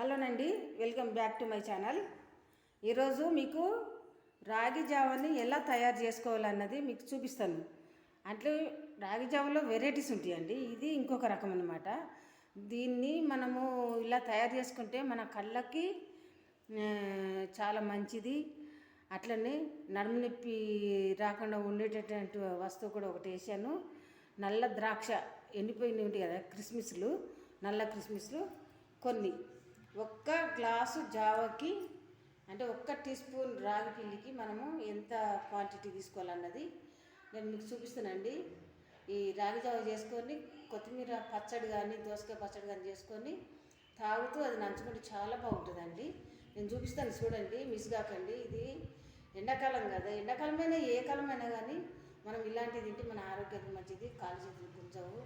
హలోనండి welcome back to my channel. ఈరోజు మీకు రాగి జావని ఎలా తయారు చేసుకోవాలన్నది మీకు చూపిస్తాను. అంటే రాగి జావలో వెరైటీస్ ఉంటాయండి ఇది ఇంకొక రకం అన్నమాట. దీన్ని మనము ఇలా తయారు చేసుకుంటే మన కళ్ళకి చాలా మంచిది. అట్లనే నడుము నొప్పి రాకుండా ఉండేటటువంటి వస్తువు కూడా ఒకటి వేసాను. నల్ల ద్రాక్ష ఎండిపోయినవి ఉంటాయి కదా క్రిస్మిస్లు నల్ల క్రిస్మిస్లు కొన్ని. ఒక్క గ్లాసు జావకి అంటే ఒక్క టీ స్పూన్ రాగి పిండికి మనము ఎంత క్వాంటిటీ తీసుకోవాలన్నది నేను మీకు చూపిస్తానండి. ఈ రాగి జావ చేసుకొని కొత్తిమీర పచ్చడి కానీ దోసకాయ పచ్చడి కానీ చేసుకొని తాగుతూ అది నంచుకుంటే చాలా బాగుంటుందండి. నేను చూపిస్తాను చూడండి మిస్ కాకండి. ఇది ఎండాకాలం కదా ఎండాకాలమైనా ఏ కాలమైనా కానీ మనం ఇలాంటివి తింటే మన ఆరోగ్యానికి మంచిది కాలు చేతులు గుంజవు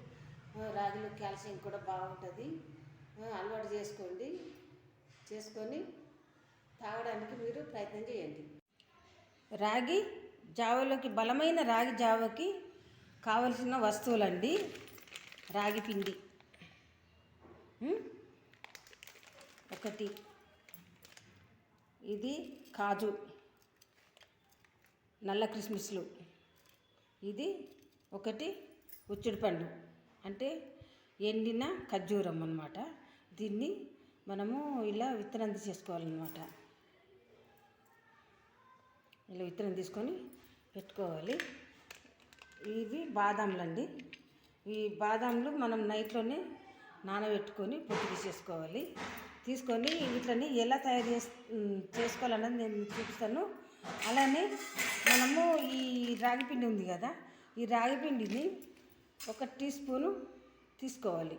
రాగిలో కాల్షియం కూడా బాగుంటుంది. అలవాటు చేసుకోండి. చేసుకొని తాగడానికి మీరు ప్రయత్నం చేయండి. రాగి జావలోకి బలమైన రాగి జావకి కావలసిన వస్తువులండి. రాగి పిండి. ఒకటి. ఇది కాజు. నల్ల క్రిస్మస్లు. ఇది ఒకటి ఉచ్చిడి పండు. అంటే ఎండిన ఖర్జూరం అన్నమాట. దీన్ని మనము ఇలా విత్తనం తీసేసుకోవాలన్నమాట. ఇలా విత్తనం తీసుకొని పెట్టుకోవాలి. ఇవి బాదాంలు అండి ఈ బాదాంలు మనం నైట్లోనే నానబెట్టుకొని పొట్టు తీసేసుకోవాలి. తీసుకొని వీటిని ఎలా తయారు చేస్ చేసుకోవాలన్నది నేను చూపిస్తాను. అలానే మనము ఈ రాగిపిండి ఉంది కదా ఈ రాగిపిండిని ఒక టీ స్పూను తీసుకోవాలి.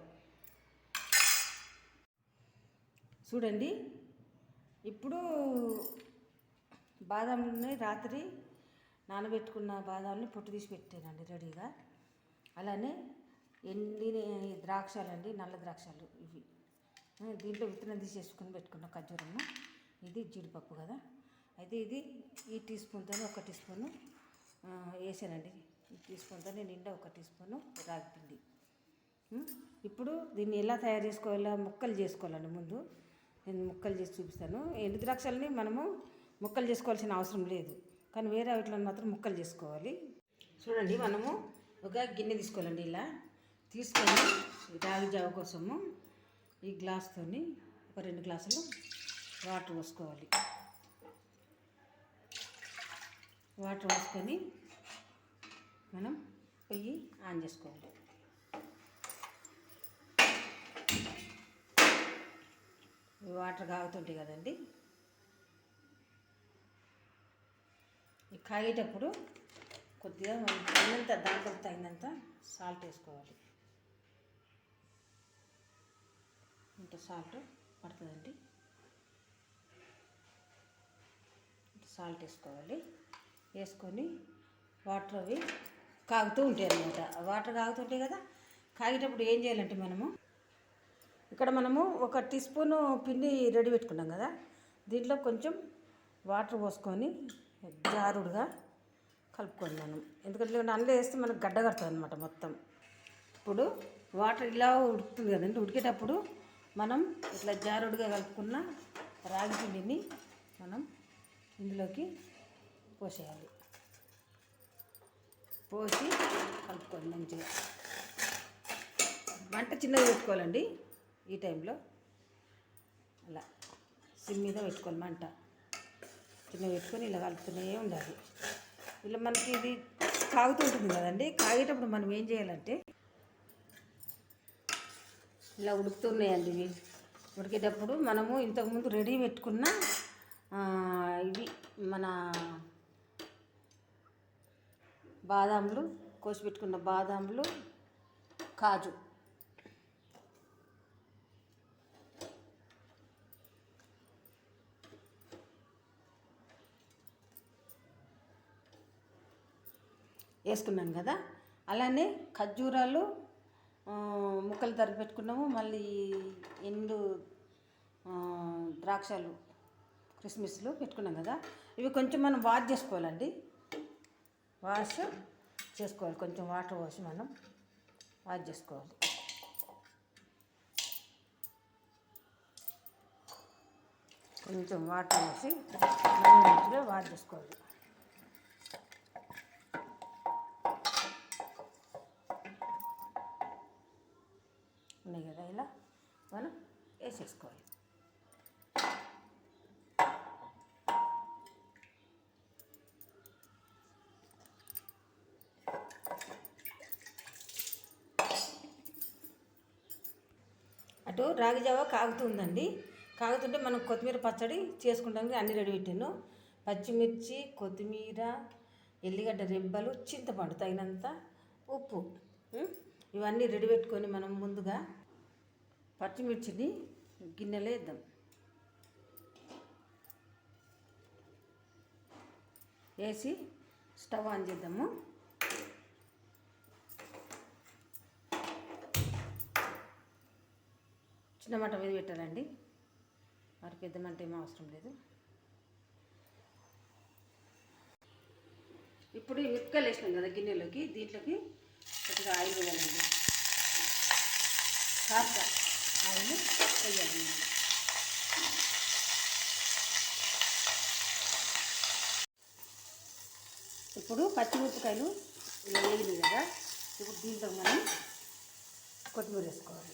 చూడండి. ఇప్పుడు బాదాంని రాత్రి నానబెట్టుకున్న బాదాంని పొట్టు తీసి పెట్టానండి రెడీగా. అలానే ఎండిన ఈ ద్రాక్షాలండి నల్ల ద్రాక్షాలు ఇవి. దీంట్లో విత్తనం తీసేసుకుని పెట్టుకున్న ఖర్జూరము. ఇది జీడిపప్పు కదా. అయితే ఇది ఈ టీ స్పూన్తో ఒక టీ స్పూను వేసానండి. ఈ టీ స్పూన్తో నిండా ఒక టీ స్పూను రాగి పిండి. ఇప్పుడు దీన్ని ఎలా తయారు చేసుకోవాలో ముక్కలు చేసుకోవాలండి ముందు. నేను ముక్కలు చేసి చూపిస్తాను. ఎండు ద్రాక్షల్ని మనము ముక్కలు చేసుకోవాల్సిన అవసరం లేదు. కానీ వేరే వాటిలో మాత్రం ముక్కలు చేసుకోవాలి. చూడండి మనము ఒక గిన్నె తీసుకోవాలండి ఇలా. తీసుకొని రాగి జావ కోసము ఈ గ్లాస్తోని ఒక రెండు గ్లాసులు వాటర్ పోసుకోవాలి. వాటర్ పోసుకొని మనం పొయ్యి ఆన్ చేసుకోవాలి. వాటర్ కాగుతుంటాయి కదండి. కాగేటప్పుడు కొద్దిగా మనం తగినంత దాంట్లో తగినంత సాల్ట్ వేసుకోవాలి. ఇంత సాల్ట్ పడుతుందండి. సాల్ట్ వేసుకోవాలి. వేసుకొని వాటర్ అవి కాగుతూ ఉంటాయి అన్నమాట వాటర్ కాగుతుంటాయి కదా. కాగేటప్పుడు ఏం చేయాలంటే మనము ఇక్కడ మనము ఒక టీ స్పూను పిండి రెడీ పెట్టుకున్నాం కదా. దీంట్లో కొంచెం వాటర్ పోసుకొని జారుడుగా కలుపుకోండి మనం. ఎందుకంటే అందులో వేస్తే మనకు గడ్డ కడుతుంది అనమాట మొత్తం. ఇప్పుడు వాటర్ ఇలా ఉడుకుతుంది కదండి ఉడికేటప్పుడు మనం ఇట్లా జారుడుగా కలుపుకున్న రాగి పిండిని మనం ఇందులోకి పోసేయాలి. పోసి కలుపుకోండి మంచిగా. వంట చిన్నగా పెట్టుకోవాలండి. ఈ టైంలో అలా సిమ్ మీద పెట్టుకోవాలి మంట చిన్న పెట్టుకొని ఇలా కలుపుతూనే ఉండాలి. ఇలా మనకి ఇది కాగుతుంటుంది కదండి. కాగేటప్పుడు మనం ఏం చేయాలంటే ఇలా ఉడుకుతున్నాయండి ఇవి. ఉడికేటప్పుడు మనము ఇంతకుముందు రెడీ పెట్టుకున్న ఇవి మన బాదాములు కోసి పెట్టుకున్న బాదాములు కాజు వేసుకున్నాను కదా. అలానే ఖర్జూరాలు ముక్కలు తరిగి పెట్టుకున్నాము. మళ్ళీ ఎండు ద్రాక్షలు క్రిస్మస్లు పెట్టుకున్నాం కదా. ఇవి కొంచెం మనం వాష్ చేసుకోవాలండి. వాష్ చేసుకోవాలి. కొంచెం వాటర్ పోసి మనం వాష్ చేసుకోవాలి. కొంచెం వాటర్ వేసి మంచిగా వాష్ చేసుకోవాలి. ఉన్నాయి కదా ఇలా? మనం వేసేసుకోవాలి. అటు రాగి జావ కాగుతుందండి. కాగుతుంటే మనం కొత్తిమీర పచ్చడి చేసుకుంటానికి అన్ని రెడీ పెట్టాను పచ్చిమిర్చి కొత్తిమీర ఎల్లిగడ్డ రెబ్బలు చింతపండు తగినంత ఉప్పు. ఇవన్నీ రెడీ పెట్టుకొని మనం ముందుగా పచ్చిమిర్చిని గిన్నెలో వేద్దాం. వేసి స్టవ్ ఆన్ చేద్దాము. చిన్న మంట మీద పెట్టాలండి. మరి పెద్ద మంట ఏమీ అవసరం లేదు. ఇప్పుడు ఈ మిరపకాయలు వేసినాం కదా గిన్నెలోకి దీంట్లోకి కొద్దిగా ఆయిల్ వేయాలండి. కాస్త. ఆయిల్ వేయాలి. ఇప్పుడు పచ్చిమిరపకాయలు ఇలా వేగినాయి కదా ఇప్పుడు దీంట్లో మనం కొత్తిమీర వేసుకోవాలి.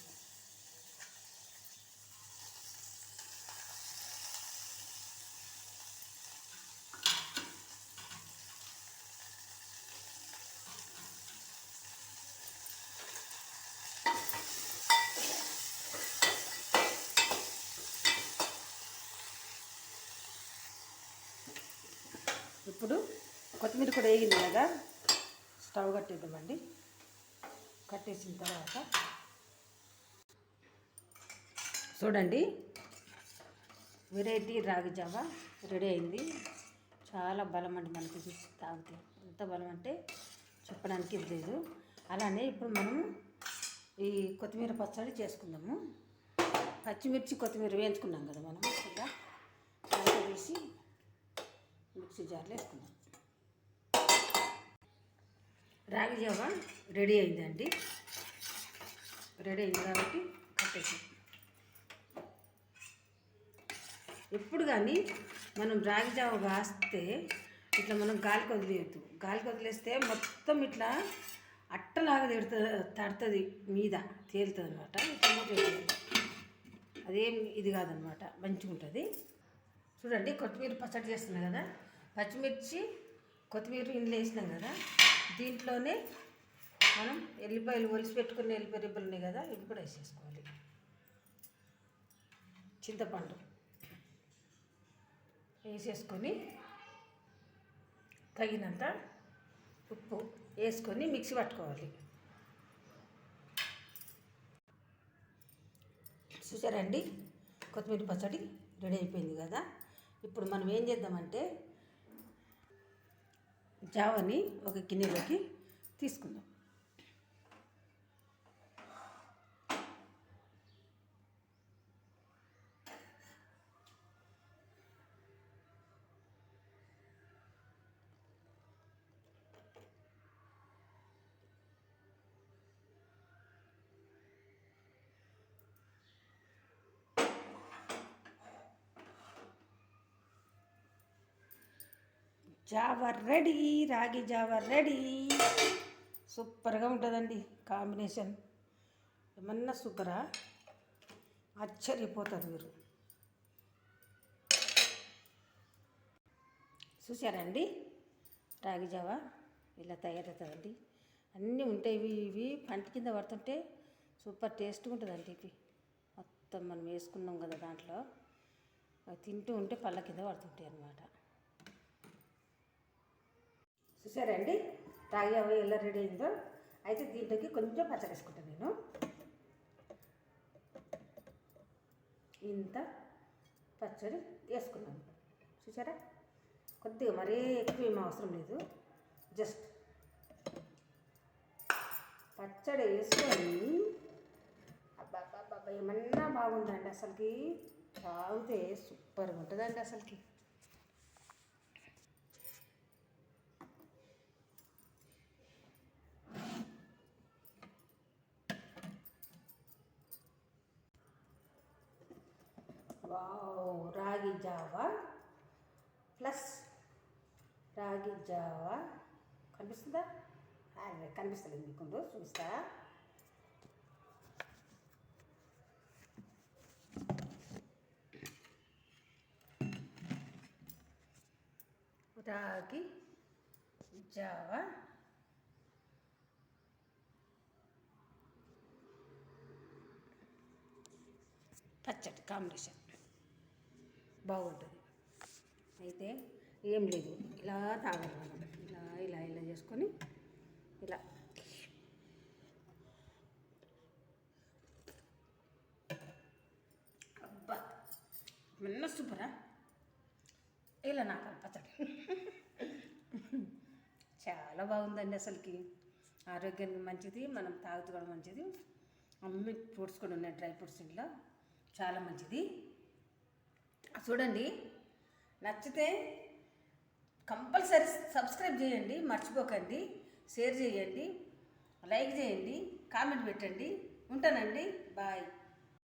ఇప్పుడు కొత్తిమీర కూడా వేగింది కదా స్టవ్ కట్టేద్దామండి. కట్టేసిన తర్వాత చూడండి వెరైటీ రాగి జావ రెడీ అయింది. చాలా బలం అండి మనకి చూసి తాగితే. ఎంత బలం అంటే చెప్పడానికి ఇది లేదు. అలానే ఇప్పుడు మనం ఈ కొత్తిమీర పచ్చడి చేసుకుందాము. పచ్చిమిర్చి కొత్తిమీర వేయించుకున్నాం కదా మనం ఇలా వేసి మిక్సీ జార్లో వేసుకుందాం. రాగి జావ రెడీ అయిందండి. రెడీ అయింది కాబట్టి కట్టేసి ఎప్పుడు కానీ మనం రాగి జావ కాస్తే ఇట్లా మనం గాలికి వదిలేయద్దు గాలికి వదిలేస్తే మొత్తం ఇట్లా అట్టలాగా తిడుత తడుతుంది మీద తేలుతుంది అనమాట అదేం ఇది కాదనమాట మంచిగా ఉంటుంది చూడండి కొత్తిమీర పచ్చడి చేస్తున్నాం కదా. పచ్చిమిర్చి కొత్తిమీర ఇండ్లు వేసినాం కదా. దీంట్లోనే మనం ఎల్లిపాయలు ఒలిసి పెట్టుకున్న ఎల్లిపాయ రిబ్బలు ఉన్నాయి కదా ఇవి కూడా వేసేసుకోవాలి. చింతపండు వేసేసుకొని తగినంత ఉప్పు వేసుకొని మిక్సీ పట్టుకోవాలి. చూసారండి? కొత్తిమీర పచ్చడి రెడీ అయిపోయింది కదా. ఇప్పుడు మనం ఏం చేద్దామంటే జావని ఒక గిన్నెలోకి తీసుకుందాం. జావ రెడీ రాగి జావ రెడీ. సూపర్గా ఉంటుందండి కాంబినేషన్. ఏమన్నా సూపరా ఆశ్చర్యపోతారు మీరు. చూసారండి రాగి జావ ఇలా తయారవుతుందండి. అన్నీ ఉంటాయి ఇవి ఇవి పంట కింద పడుతుంటే సూపర్ టేస్ట్గా ఉంటుందండి ఇవి. మొత్తం మనం వేసుకున్నాం కదా దాంట్లో. అవి తింటూ ఉంటే పళ్ళ కింద పడుతుంటాయి అన్నమాట చూసారండి? రాగి అవి ఎలా రెడీ అయిందో. అయితే దీంట్లోకి కొంచెం పచ్చడి వేసుకుంటాను నేను. ఇంత పచ్చడి వేసుకున్నాను చూసారా? కొద్దిగా మరీ ఎక్కువ ఏం అవసరం లేదు. జస్ట్ పచ్చడి వేసుకొని అబ్బా అబ్బా అబ్బా ఏమన్నా బాగుందండి అసలుకి. తాగితే సూపర్గా ఉంటుందండి అసలుకి వావ్ రాగి రాగి జావా ప్లస్ రాగి జావా కనిపిస్తుందా అదే కనిపిస్తలేదు మీకు ఉండు, చూపిస్తా రాగి జావా పచ్చడి కాంబినేషన్ బాగుంటుంది. అయితే ఏం లేదు. ఇలా తాగాలి మనం. ఇలా ఇలా ఇలా చేసుకొని ఇలా. అబ్బా! మిన్న సూపరా? ఇలా నాకు పచ్చడి చాలా బాగుందండి అసలుకి. ఆరోగ్యానికి మంచిది మనం తాగుతూ కూడా మంచిది. అన్ని ఫ్రూట్స్ కూడా ఉన్నాయి డ్రై ఫ్రూట్స్ ఇంట్లో. చాలా మంచిది. చూడండి. నచ్చితే కంపల్సరీ సబ్స్క్రైబ్ చేయండి మర్చిపోకండి షేర్ చేయండి లైక్ చేయండి కామెంట్ పెట్టండి. ఉంటానండి. బాయ్.